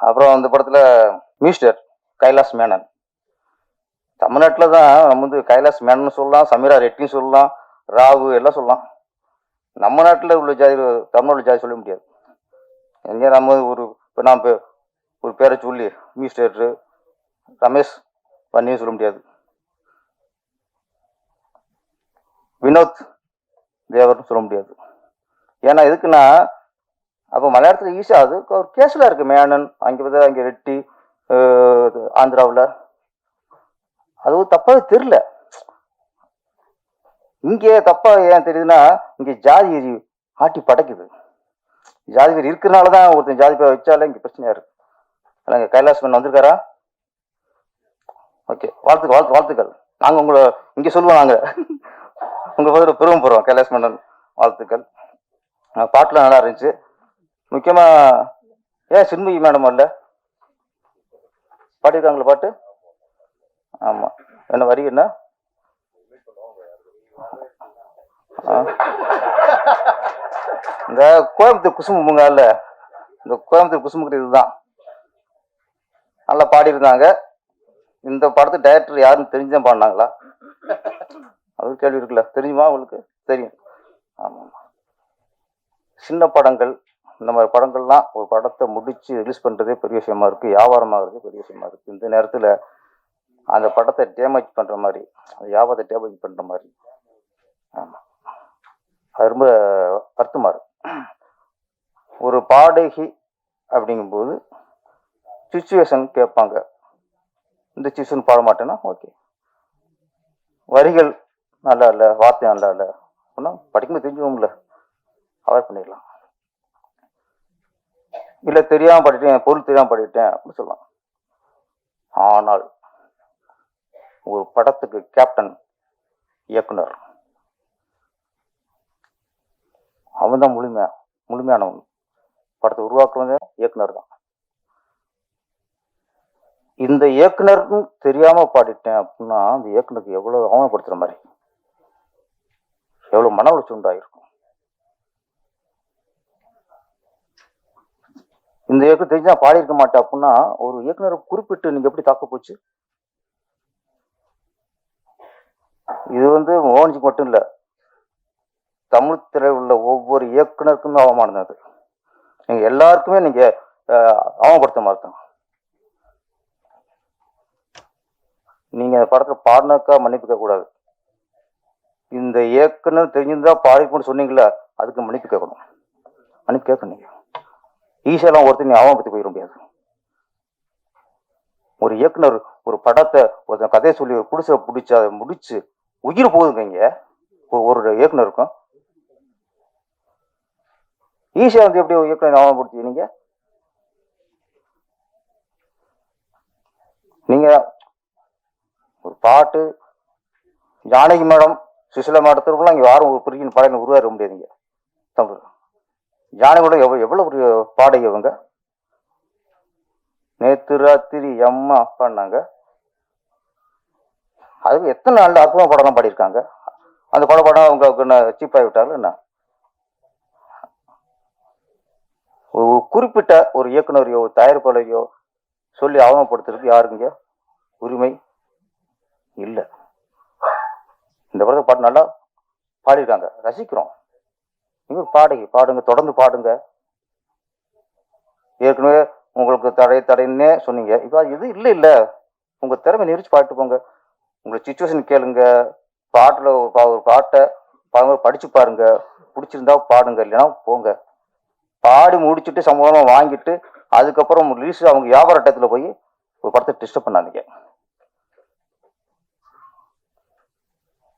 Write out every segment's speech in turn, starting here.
அப்புறம் அந்த படத்தில் மியூஸ்டர் கைலாஸ் மேனன். தமிழ்நாட்டில் தான் நம்ம வந்து கைலாஸ் மேனன் சொல்லலாம் சமீரா ரெட்டின்னு சொல்லலாம் ராவு எல்லாம் சொல்லலாம். நம்ம நாட்டில் உள்ள ஜாதி தமிழ்நாடு ஜாதி சொல்ல முடியாது. எங்கே நம்ம ஒரு இப்போ நான் இப்போ ஒரு பேரை சொல்லி மியூஸ்டர் ரமேஷ் பண்ணியும் சொல்ல முடியாது. வினோத் தேவர்னு சொல்ல முடியாது. ஏன்னா எதுக்குன்னா அப்போ மலையாளத்தில் ஈஸியாக அது ஒரு கேஸில் இருக்குது மேனன் அங்கே பார்த்தா அங்கே ரெட்டி ஆந்திராவில். அதுவும் தப்பாக தெரில இங்கே தப்பாக ஏன் தெரியுதுன்னா இங்கே ஜாதி எரி ஆட்டி படைக்குது. ஜாதி வெறி இருக்கிறனால தான் ஒருத்தன் ஜாதி பேர் வச்சாலே இங்கே பிரச்சனையாக இருக்குது ஆனால் இங்கே கைலாஸ் மேன் வந்திருக்காரா? ஓகே வாழ்த்துக்கள் வாழ்த்து வாழ்த்துக்கள். நாங்கள் உங்களை இங்கே சொல்லுவோம் நாங்கள் உங்களை பதில் பெருமை போகிறோம் கைலாஸ் மன்னன். வாழ்த்துக்கள். பாட்டெலாம் பாட்டுலாம் நல்லா இருந்துச்சு. முக்கியமாக ஏன் சின்மயி மேடம் வரல பாடியிருக்காங்களா பாட்டு? ஆமாம் என்ன வரி என்ன? இந்த கோயம்புத்தூர் குசும்புங்க இல்ல இந்த கோயம்புத்தூர் குசும்புக்கு இதுதான். நல்லா பாடியிருந்தாங்க. இந்த படத்து டைரக்டர் யாருன்னு தெரிஞ்சுதான் பாடினாங்களா? அது கேள்வி இருக்குல்ல. தெரியுமா உங்களுக்கு? தெரியும். ஆமாம் சின்ன படங்கள். இந்த மாதிரி படங்கள்லாம் ஒரு படத்தை முடித்து ரிலீஸ் பண்ணுறதே பெரிய விஷயமா இருக்குது வியாபாரமாகிறது பெரிய விஷயமா இருக்குது இந்த நேரத்தில் அந்த படத்தை டேமேஜ் பண்ணுற மாதிரி அந்த வியாபாரத்தை டேமேஜ் பண்ணுற மாதிரி. ஆமாம் அது ரொம்ப வருத்தமாக ஒரு பாடகி அப்படிங்கும்போது சுச்சுவேஷன் கேட்பாங்க. இந்த சுச்சுவேஷன் பாட மாட்டேன்னா ஓகே வரிகள் நல்லா இல்லை வார்த்தை நல்லா இல்லை அப்படின்னா படிக்கும்போது தெரிஞ்சுக்கோங்கள அவாய்ட் பண்ணிடலாம். இல்லை தெரியாமல் படிட்டேன் பொருள் தெரியாமல் படிட்டேன் அப்படின்னு சொல்லலாம் ஆனால் ஒரு படத்துக்கு கேப்டன் இயக்குனர். அவன் தான் முழுமையா முழுமையானவன். படத்தை உருவாக்குறவங்க இயக்குனர் தான். இந்த இயக்குனருக்கும் தெரியாம பாடிட்டேன் அப்படின்னா அந்த இயக்குனருக்கு எவ்வளவு அவமானப்படுத்துற மாதிரி. எவ்வளவு மன உளைச்சல் உண்டாயிருக்கும். இந்த இயக்கம் தெரிஞ்சா பாடியிருக்க மாட்டேன் அப்படின்னா ஒரு இயக்குனரை குறிப்பிட்டு நீங்க எப்படி தாக்க போச்சு? இது வந்து மோகன்ஜிக்கு மட்டும் இல்ல. தமிழ் திரையில் உள்ள ஒவ்வொரு இயக்குனருக்குமே அவமானம் அது. நீங்க எல்லாருக்குமே நீங்க அஹ், அவமானப்படுத்த மாதிரி நீங்க அந்த படத்துல பாடினாக்கா மன்னிப்பு கூடாது இந்த இயக்குனர் தெரிஞ்சிருந்தா பாடிக்கணும்னு சொன்னீங்களா அதுக்கு மன்னிப்பு கேட்கணும். மன்னிப்பு கேட்கணும் நீங்க. ஈஸியெல்லாம் ஒருத்தர் நீ அவமானப்படுத்தி போயிட முடியாது ஒரு இயக்குனர் ஒரு படத்தை ஒருத்தன் கதையை சொல்லி ஒரு குடிசை பிடிச்சி அதை முடிச்சு உயிர் போகுதுங்க இங்க. ஒரு- இயக்குனருக்கும். ஈஸியாக வந்து எப்படி ஒரு இயக்குனர் அவமானப்படுத்தி நீங்க? நீங்க ஒரு பாட்டு ஜானகி மேடம் சுசிலா மேடத்திற்குலாம் இங்க யாரும் ஒரு பிரிக்கின் பாடகன் உருவாக்க முடியாதுங்க தமிழ். ஜானகியோட எவ்வளோ எவ்வளோ ஒரு பாடகி இவங்க? நேத்து ராத்திரி அம்மா பாடினாங்க அதுக்கு எத்தனை நல்ல அற்புதமான படம்லாம் பாடியிருக்காங்க? அந்த படம் படம் அவங்க என்ன சீப்பாகி ஆகி விட்டார்கள் என்ன? ஒரு குறிப்பிட்ட ஒரு இயக்குனரையோ தயாரிப்பாளரையோ சொல்லி அவமானப்படுத்துறதுக்கு யாருக்குங்க உரிமை இல்லை. இந்த படத்தை பாட்டு நல்லா பாடியிருக்காங்க. ரசிக்கிறோம். இவர் பாடுங்க பாடகி பாடுங்க தொடர்ந்து பாடுங்க. ஏற்கனவே உங்களுக்கு தடை தடைன்னே சொன்னீங்க. இப்போ இது இல்லை இல்லை. உங்கள் திறமை நெரிச்சு பாட்டு போங்க. உங்களை சுச்சுவேஷன் கேளுங்க. பாட்டில் ஒரு பா- ஒரு பாட்டை பாருங்க படித்து பாருங்க. பிடிச்சிருந்தா பாடுங்க இல்லைன்னா போங்க. பாடி முடிச்சுட்டு சம்பளமா வாங்கிட்டு அதுக்கப்புறம் ரிலீஸ் அவங்க வியாபார டயத்தில் போய் ஒரு படத்தை டிஸ்டர்ப் பண்ணாதீங்க.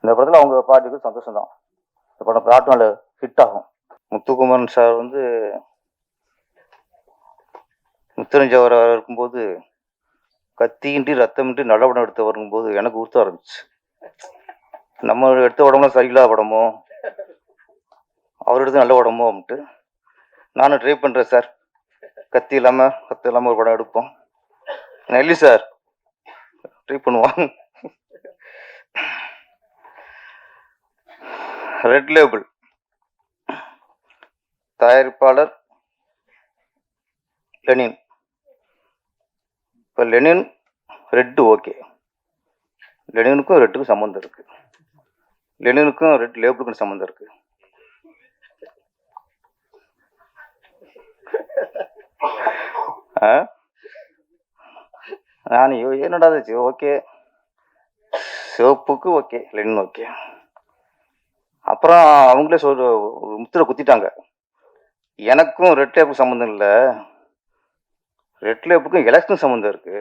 இந்த படத்தில் அவங்க பாட்டுக்கு சந்தோஷம் தான் இந்த படம் பாட்டு ஹிட் ஆகும். முத்துக்குமரன் சார் வந்து முத்தரஞ்சவர் இருக்கும்போது கத்தியின்றி ரத்தமின்றி நல்ல படம் எடுத்து வரும்போது எனக்கு உறுத்த ஆரம்பிச்சு. நம்ம எடுத்த படம்லாம் சரியில்லாத படமோ அவர் எடுத்து நல்ல உடம்போ அப்படின்ட்டு. நானும் ட்ரை பண்ணுறேன் சார். கத்தி இல்லாமல் கத்தி இல்லாமல் ஒரு படம் எடுப்போம். நெல்லி சார். ட்ரை பண்ணுவான் ரெட் லேபிள் தயாரிப்பாளர் லெனின். இப்போ லெனின் ரெட்டு ஓகே. லெனினுக்கும் ரெட்டுக்கும் சம்மந்தம் இருக்கு. லெனினுக்கும் ரெட் லேபிளுக்கும் சம்மந்தம் இருக்கு. ஆ? நான் ஐயோ என்னடா இது? ஓகே. சிவப்புக்கு ஓகே லெனின் ஓகே. அப்புறம் அவங்களே சொல் ஒரு முத்திரை குத்திட்டாங்க. எனக்கும் ரெட் லேப்புக்கு சம்மந்தம் இல்லை. ரெட் டேப்புக்கும் எலெக்ஷன் சம்மந்தம் இருக்கு.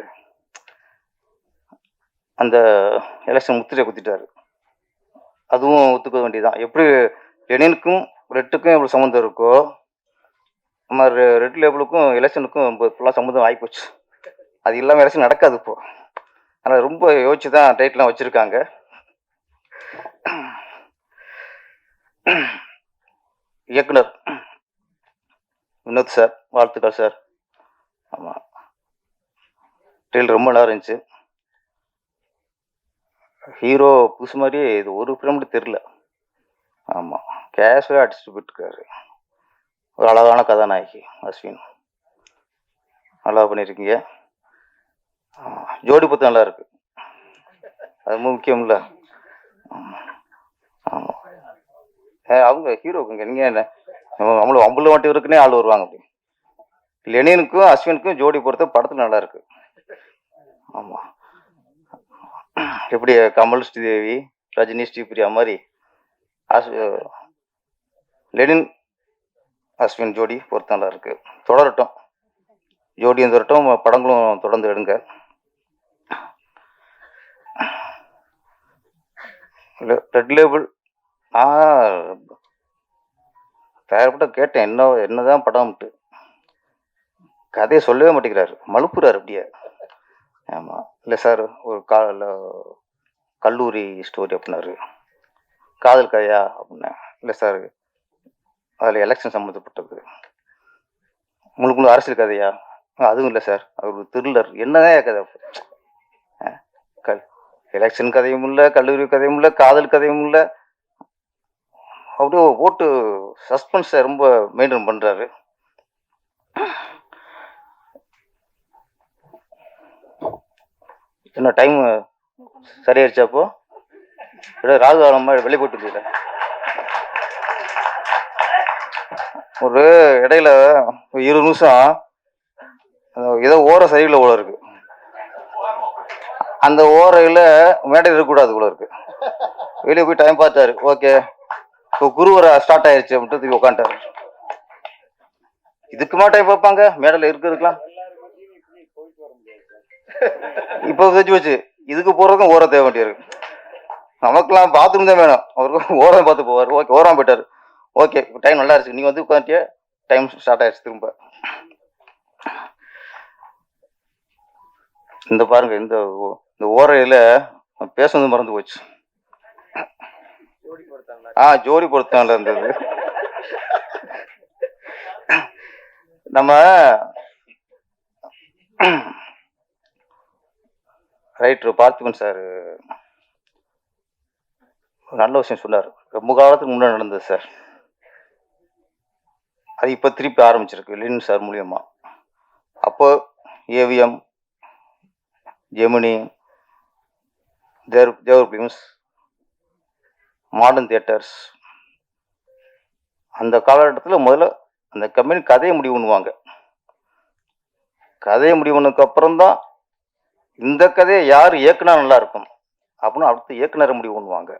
அந்த எலெக்ஷன் முத்திரையை குத்திட்டாரு. அதுவும் ஒத்துக்க வேண்டியதுதான். எப்படி லெனினுக்கும் ரெட்டுக்கும் எவ்வளோ சம்மந்தம் இருக்கோ நம்ம ரெட் லேபிளுக்கும் எலெக்ஷனுக்கும் ரொம்ப ஃபுல்லாக சம்மந்தம் ஆகிப்போச்சு அது இல்லாமல் எலெக்ஷன் நடக்காது இப்போ. ஆனால் ரொம்ப யோசிச்சு தான் டைட்லாம் வச்சுருக்காங்க. இயக்குனர். வினோத் சார் வாழ்த்துக்கள் சார். ஆமாம் ட்ரெயில் ரொம்ப நல்லா இருந்துச்சு. ஹீரோ புதுசு மாதிரியே இது ஒரு ஃபிலிம் தெரில ஆமாம் கேஷுவலாக அடிச்சுட்டு போயிட்டுருக்காரு. ஒரு அழகான கதாநாயகி அஸ்வின். நல்லா பண்ணியிருக்கீங்க. ஜோடி பத்து நல்லா இருக்கு. அது முக்கியம்ல. ஆமாம் ஆமாம் ஏ, அவங்க ஹீரோக்குங்க நீங்கள் என்ன? நம்மள அம்புல மாட்டி இருக்குன்னே ஆள் வருவாங்க. அப்படி லெனினுக்கும் அஸ்வினுக்கும் ஜோடி பொறுத்த படத்தில் நல்லா இருக்கு. ஆமாம் எப்படி கமல் ஸ்ரீதேவி ரஜினி ஸ்ரீபிரியா மாதிரி அஸ் லெனின் அஸ்வின் ஜோடி பொறுத்த நல்லா இருக்கு. தொடரட்டும். ஜோடியும் தொடரட்டும். படங்களும் தொடர்ந்து எடுங்க. Red label. நான் தயாரிப்பட்ட கேட்டேன் என்ன என்னதான் படம்ட்டு கதையை சொல்லவே மாட்டேங்கிறாரு. மலுப்புறாரு அப்படியே. ஆமாம் இல்லை சார் ஒரு கா கல்லூரி ஸ்டோரி அப்படின்னாரு. காதல் கதையா அப்படின்னேன் இல்லை சார் அதில் எலெக்ஷன் சம்மந்தப்பட்டது முழுக்க முழு அரசியல் கதையா? அதுவும் இல்லை சார் அவர் ஒரு த்ரில்லர் என்னதான் கதை அஹ், எலெக்ஷன் கதையும் இல்லை கல்லூரி கதையும் இல்லை காதல் கதையும் இல்லை அப்படியே போட்டு சஸ்பென்ஸை ரொம்ப மெயின்டைன் பண்ணுறாரு என்ன டைம் சரியாயிருச்சா அப்போ? ராகு காலம் மாதிரி வெளியே போட்டு இருந்தீங்களே ஒரு இடையில ஒரு இருபது நிமிஷம் ஏதோ ஓர சரியில்லை போல இருக்கு. அந்த ஓரையில் மேடையில் இருக்கக்கூடாது போல இருக்கு. வெளியே போய் டைம் பார்த்தாரு. ஓகே இப்போ குருவரை ஸ்டார்ட் ஆயிருச்சு அப்படின்ட்டு தூக்கி உட்காந்துட்டாரு இதுக்குமா டைம் பார்ப்பாங்க மேடையில் இருக்கிறதுக்கெல்லாம். இப்போ தெரிஞ்சு வச்சு இதுக்கு போகிறதுக்கும் ஓரம் தேவை வேண்டியிருக்கு. நமக்கெல்லாம் பாத்ரூம் தான் வேணும். அவருக்கு ஓரம் பார்த்து போவார். ஓகே ஓரம் போயிட்டார். ஓகே டைம் நல்லா இருந்துச்சு நீங்கள் வந்து உட்காந்துட்டியே டைம் ஸ்டார்ட் ஆயிடுச்சு திரும்ப. இந்த பாருங்க இந்த ஓ- இந்த ஓரையில் பேசுனது மறந்து போச்சு. ஆ ஜோடி பொருத்தம்ல இருந்தது நம்ம ரைட்ரு பார்த்திபன் சார் நல்ல விஷயம் சொன்னார். ரொம்ப காலத்துக்கு முன்னாடி நடந்தது சார். அது இப்போ திருப்பி ஆரம்பிச்சிருக்கு லின் சார் மூலியமா. அப்போ ஏவிஎம் ஜெமினி தேர் தேவர் பிலிம்ஸ் மாடர்ன் தியேட்டர்ஸ் அந்த காலகட்டத்தில் முதல்ல அந்த கம்பெனி கதையை முடிவு பண்ணுவாங்க கதையை முடிவு பண்ணதுக்கு தான் இந்த கதையை யார் இயக்குனா நல்லா இருக்கும் அப்படின்னு அடுத்து இயக்குனரை முடிவு பண்ணுவாங்க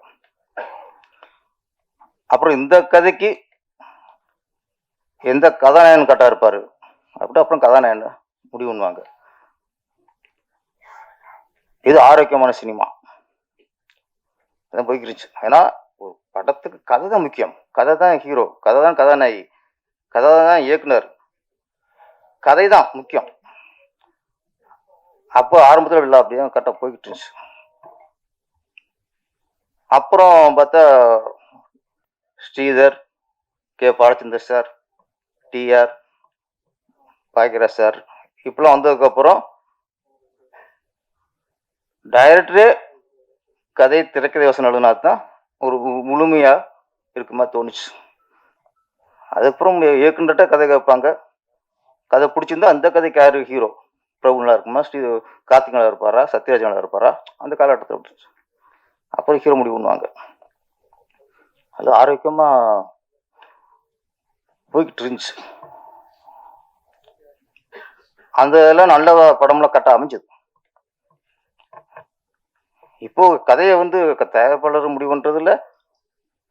அப்புறம் இந்த கதைக்கு எந்த கதாநாயகன் கரெக்டாக இருப்பார் அப்படி அப்புறம் கதாநாயகன் முடிவு பண்ணுவாங்க இது ஆரோக்கியமான சினிமா. அதான் போய்க்கிருச்சு. ஏன்னா படத்துக்கு கதை தான் முக்கியம். கதை தான் ஹீரோ கதை தான் கதாநாயகி. கதை தான் இயக்குனர். கதை தான் முக்கியம். அப்போ ஆரம்பத்தில் இல்லை அப்படியே கரெக்டாக போய்கிட்டு இருந்துச்சு. அப்புறம் பார்த்தா Sridhar K. Balachander sir TR Bhagyaraj sir. இப்பெல்லாம் வந்ததுக்கப்புறம் டைரக்டரே கதை திரைக்கதை யோசனை எழுதினா தான் ஒரு மு- முழுமையா இருக்குமா தோணுச்சு. அதுக்கப்புறம் இயக்குனர்கிட்ட கதை கேட்பாங்க. கதை பிடிச்சிருந்தா அந்த கதைக்கு யார் ஹீரோ பிரபுலாம் இருக்குமா? ஸ்ரீ கார்த்திகனா இருப்பாரா? சத்யராஜனா இருப்பாரா? அந்த காலகட்டத்தில் பிடிச்சி அப்புறம் ஹீரோ முடிவு பண்ணுவாங்க. அது ஆரோக்கியமாக போய்கிட்டு இருந்துச்சு. அந்த இதெல்லாம் நல்ல படம்லாம் கரெக்டாக அமைஞ்சது. இப்போ கதையை வந்து க- தயாரிப்பாளர் முடிவு பண்ணுறதுல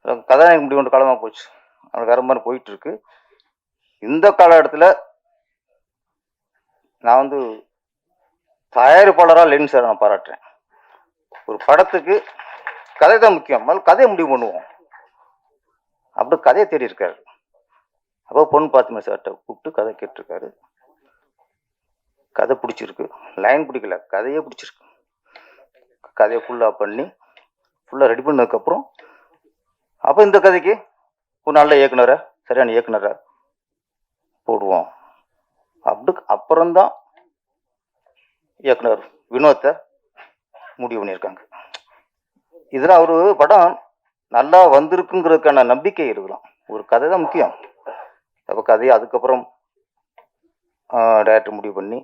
கதாநாயகன் முடிவு பண்ற காலமாக போச்சு. அது வேற மாதிரி போயிட்டு இருக்கு இந்த காலகட்டத்தில் நான் வந்து தயாரிப்பாளராக லென் சார் நான் பாராட்டுறேன். ஒரு படத்துக்கு கதை தான் முக்கியம். முதல்ல கதையை முடிவு பண்ணுவோம். அப்படி கதையை தேடி இருக்காரு. அப்போ பொண்ணு பார்த்துமே சார்கிட்ட கூப்பிட்டு கதை கேட்டிருக்காரு. கதை பிடிச்சிருக்கு. லைன் பிடிக்கல. கதையே பிடிச்சிருக்கு. கதையை ஃபுல்லாக பண்ணி ஃபுல்லாக ரெடி பண்ணதுக்கப்புறம் அப்போ இந்த கதைக்கு ஒரு நல்ல இயக்குனரை சரியான இயக்குனரை போடுவோம். அப்படி அப்புறம்தான் இயக்குனர் வினோத்தை முடிவு பண்ணியிருக்காங்க. இதில் அவர் படம் நல்லா வந்திருக்குங்கிறதுக்கான நம்பிக்கை இருக்கலாம். ஒரு கதை தான் முக்கியம். அப்போ கதையை அதுக்கப்புறம் டேரக்டர் முடிவு பண்ணி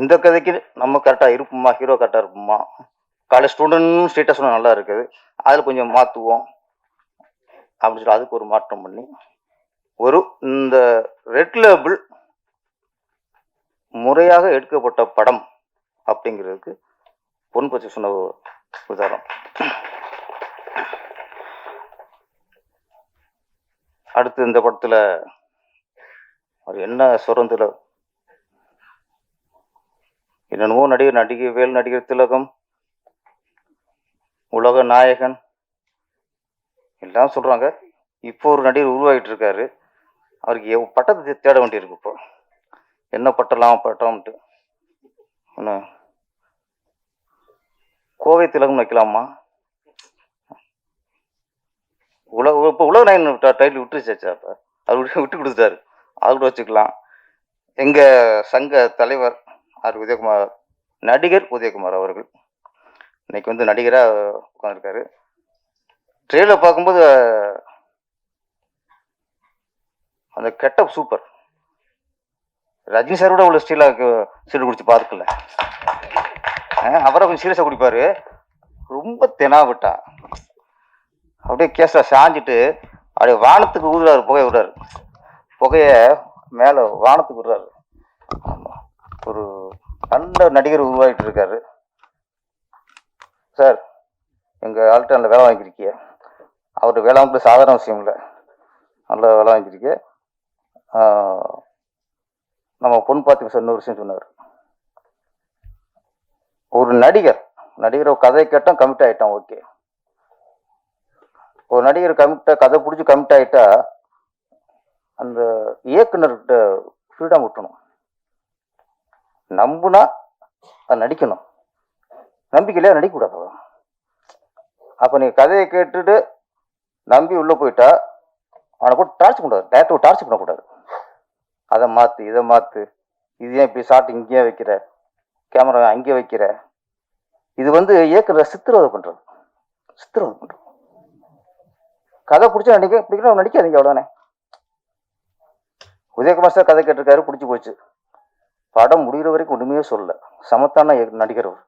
இந்த கதைக்கு நம்ம கரெக்டாக இருப்போமா? ஹீரோ கரெக்டாக இருப்போமா? காலேஜ் ஸ்டூடெண்ட் ஸ்டேட்டஸ் நல்லா இருக்குது. அதில் கொஞ்சம் மாற்றுவோம் அப்படின்னு சொல்லி அதுக்கு ஒரு மாற்றம் பண்ணி ஒரு இந்த ரெட் லேபிள் முறையாக எடுக்கப்பட்ட படம் அப்படிங்கிறதுக்கு பொன் பற்றி சொன்ன உதாரணம். அடுத்து இந்த படத்தில் அவர் என்ன சுரந்துல என்னென்னவோ நடிகர் நடிகை வேல் நடிகர் திலகம் உலக நாயகன் எல்லாம் சொல்கிறாங்க இப்போ ஒரு நடிகர் உருவாகிட்டு இருக்காரு அவருக்கு எவ் பட்டத்தை தேட வேண்டியிருக்கு இப்போ. என்ன பட்டலாம் பட்டம்ட்டு என்ன? கோவை திலகம் வைக்கலாமா? உலக இப்போ உலக நாயகன் டைட்டில் விட்டுருச்சாச்சா அப்போ? அவர் விட்டு விட்டு கொடுத்துட்டாரு. அது கூட வச்சுக்கலாம். எங்கள் சங்க தலைவர் ஆர் உதயகுமார் நடிகர் உதயகுமார் அவர்கள். இன்னைக்கு வந்து நடிகராக உட்காந்துருக்காரு ட்ரெயிலர் பார்க்கும்போது அந்த கெட்டப் சூப்பர் ரஜினி சாரோட உள்ள ஸ்டீலாக சீடு குடிச்சு பார்க்கல. அவரை கொஞ்சம் சீரியஸாக குடிப்பார். ரொம்ப தெனாவிட்டா. அப்படியே கேஸில் சாஞ்சிட்டு அப்படியே வானத்துக்கு ஊதுறாரு புகையை விடுறாரு. புகையை மேலே வானத்துக்கு விடுறாரு. ஒரு நல்ல நடிகர் உருவாகிட்டு இருக்காரு சார் எங்கள் ஆள்கிட்ட வேலை வாங்கியிருக்கிய. அவர் வேலை வாங்கிட்டு சாதாரண விஷயம் இல்லை. நல்ல வேலை வாங்கியிருக்கிய நம்ம பொன் பார்த்து சார் இன்னொரு விஷயம் சொன்னார். ஒரு நடிகர் நடிகர் கதை கேட்டோம் கமிட் ஆகிட்டான் ஓகே. ஒரு நடிகர் கமிட்ட கதை பிடிச்சி கமிட் ஆகிட்டா அந்த இயக்குனர்கிட்ட ஃப்ரீடம் விட்டணும் நம்புனா அது நடிக்கணும். நம்பிக்கையிலே நடிக்கக்கூடாது அப்போ நீ கதையை கேட்டுட்டு நம்பி உள்ளே போயிட்டா அவனை கூட டார்ச் பண்ணக்கூடாது. டேரக்டர் டார்ச் பண்ணக்கூடாது. அதை மாற்று இதை மாற்று இது ஏன் இப்படி ஷார்ட் இங்கேயே வைக்கிற? கேமரா அங்கேயே வைக்கிற? இது வந்து இயக்குனர் சித்திரவதை பண்ணுறது சித்திரவதை பண்ணுறது கதை பிடிச்சா நடிக்க பிடிக்கணும் நடிக்காதீங்க அவ்வளோதானே உதயகுமார் சார் கதை கேட்டிருக்காரு பிடிச்சி போச்சு. படம் முடிகிற வரைக்கும் ஒன்றுமே சொல்ல சமத்தான நடிகர் அவர்.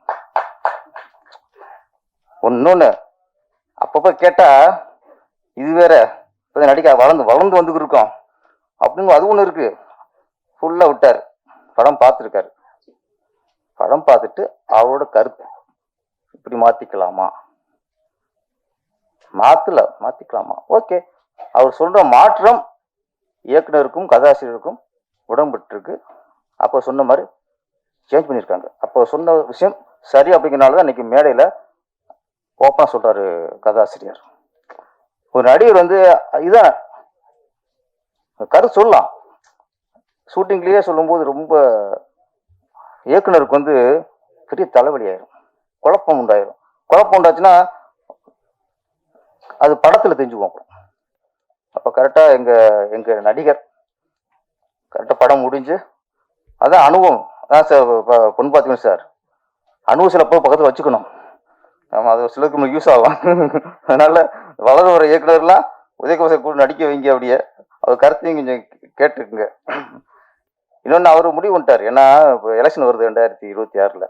ஒன்னொன்னு அப்பப்போ கேட்டா இது வேற இப்ப நடிக்க வளர்ந்து வளர்ந்து வந்துக்கிட்டு இருக்கோம். அப்படின்னு அது ஒன்று இருக்கு. ஃபுல்லா விட்டார். படம் பார்த்துருக்காரு. படம் பார்த்துட்டு அவரோட கருத்து. இப்படி மாத்திக்கலாமா? மாற்றல மாத்திக்கலாமா? ஓகே. அவர் சொல்ற மாற்றம் இயக்குனருக்கும் கதாசிரியருக்கும் உடம்பட்டுருக்கு அப்போ சொன்ன மாதிரி சேஞ்ச் பண்ணியிருக்காங்க. அப்போ சொன்ன விஷயம் சரி அப்படிங்கிறனால தான் இன்றைக்கி மேடையில் ஓப்பனாக சொல்கிறாரு கதாசிரியர். ஒரு நடிகர் வந்து இதான் கருத்து சொல்லலாம். ஷூட்டிங்லேயே சொல்லும்போது ரொம்ப இயக்குனருக்கு வந்து பெரிய தலைவலி ஆயிரும். குழப்பம் உண்டாயிரும். குழப்பம் உண்டாச்சுன்னா அது படத்தில் தெரிஞ்சுக்குவோம் அப்போ கரெக்டாக எங்கள் எங்கள் நடிகர் கரெக்டாக படம் முடிஞ்சு அதான் அனுபவம் அதான் சார் பொண்ணு பார்த்துக்கணும் சார். அனுபவம் சில பேர் பக்கத்தில் வச்சுக்கணும். ஆமாம் அது சிலருக்கு நமக்கு யூஸ் ஆகும் அதனால் வளர வர இயக்குனர்லாம் உதயகுமார் கூட நடிக்க வைங்க அப்படியே. அவர் கருத்தையும் கொஞ்சம் கேட்டுக்குங்க. இன்னொன்று அவர் முடிவு பண்ணிட்டார் ஏன்னா இப்போ எலெக்ஷன் வருது ரெண்டாயிரத்தி இருபத்தி ஆறில்.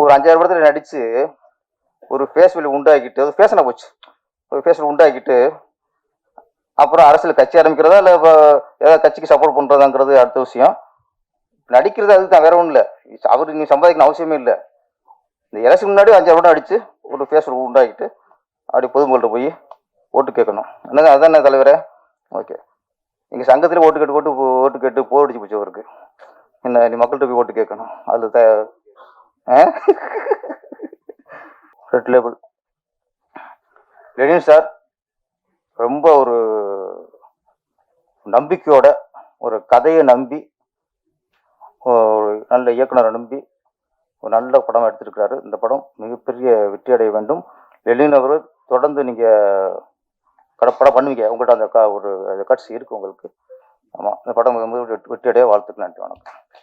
ஒரு அஞ்சாறு படத்தில் நடித்து ஒரு ஃபேஸ் வேல்யூ உண்டாக்கிட்டு அது ஃபேஷனாக போச்சு? ஒரு ஃபேஸ் உண்டாக்கிட்டு அப்புறம் அரசியல் கட்சி ஆரம்பிக்கிறதா இல்லை இப்போ ஏதாவது கட்சிக்கு சப்போர்ட் பண்ணுறதாங்கிறது அடுத்த விஷயம். நடிக்கிறது அதுதான் வேற ஒன்றும் இல்லை. அவர் நீ சம்பாதிக்கணும் அவசியமே இல்லை. இந்த எலெக்ஷன் முன்னாடி அஞ்சாறு படம் அடித்து ஒரு ஃபேஸ் உண்டாக்கிட்டு அப்படி பொதுமக்கள்கிட்ட போய் ஓட்டு கேட்கணும். என்னங்க அதானே தலைவரே? ஓகே. எங்கள் சங்கத்திலே ஓட்டு கேட்டு ஓட்டு போ- ஓட்டு கேட்டு போர் அடிச்சு போச்சு அவருக்கு. என்ன நீ மக்கள்கிட்ட போய் ஓட்டு கேட்கணும். அதில் the red label Lenin sir ரொம்ப ஒரு நம்பிக்கையோட ஒரு கதையை நம்பி ஒரு நல்ல இயக்குனரை நம்பி ஒரு நல்ல படம் எடுத்திருக்கிறாரு. இந்த படம் மிகப்பெரிய வெற்றி அடைய வேண்டும். லெனின் அவர் தொடர்ந்து நீங்கள் கடப்படம் பண்ணுவீங்க. உங்கள்கிட்ட அந்த க ஒரு கட்சி இருக்குது உங்களுக்கு. ஆமாம் இந்த படம் வெற்றி அடைய வாழ்த்துக்கு நன்றி வணக்கம்.